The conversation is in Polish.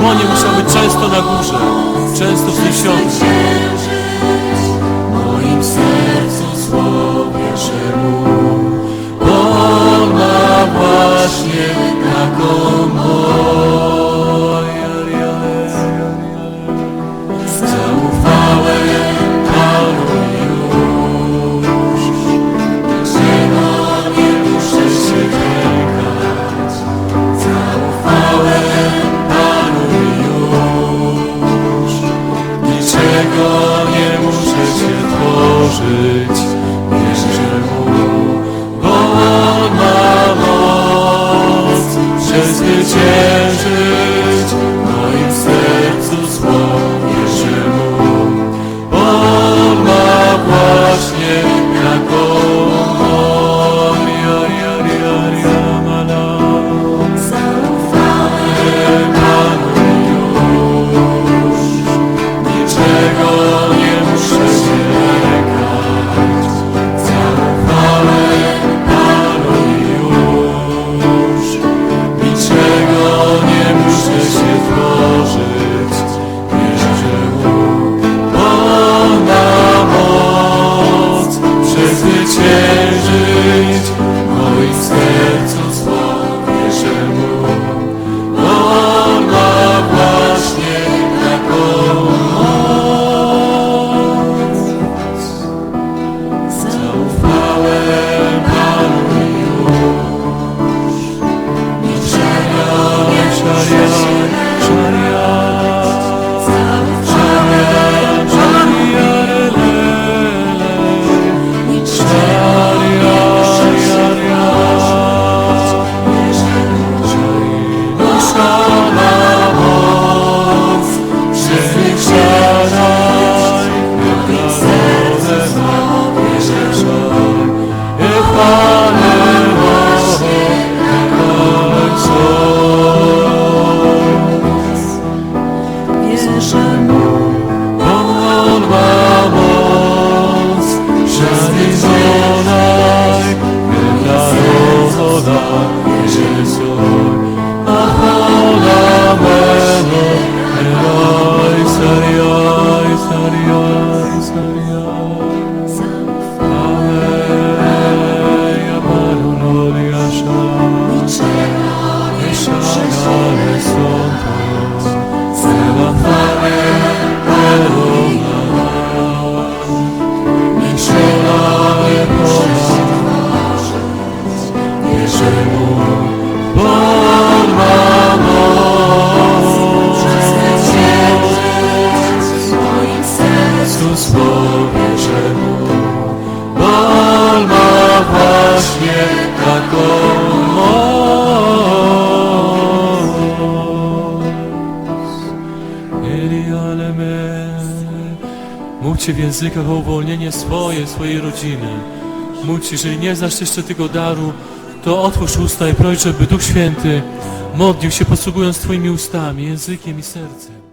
Konie muszą być często na górze, często w tej świątyni. the chair 소나 은하로소나 Mówcie w językach o uwolnienie swoje, swojej rodziny. Mówcie, jeżeli nie znasz jeszcze tego daru To otwórz usta i proś, żeby Duch Święty Modlił się posługując Twoimi ustami, językiem i sercem.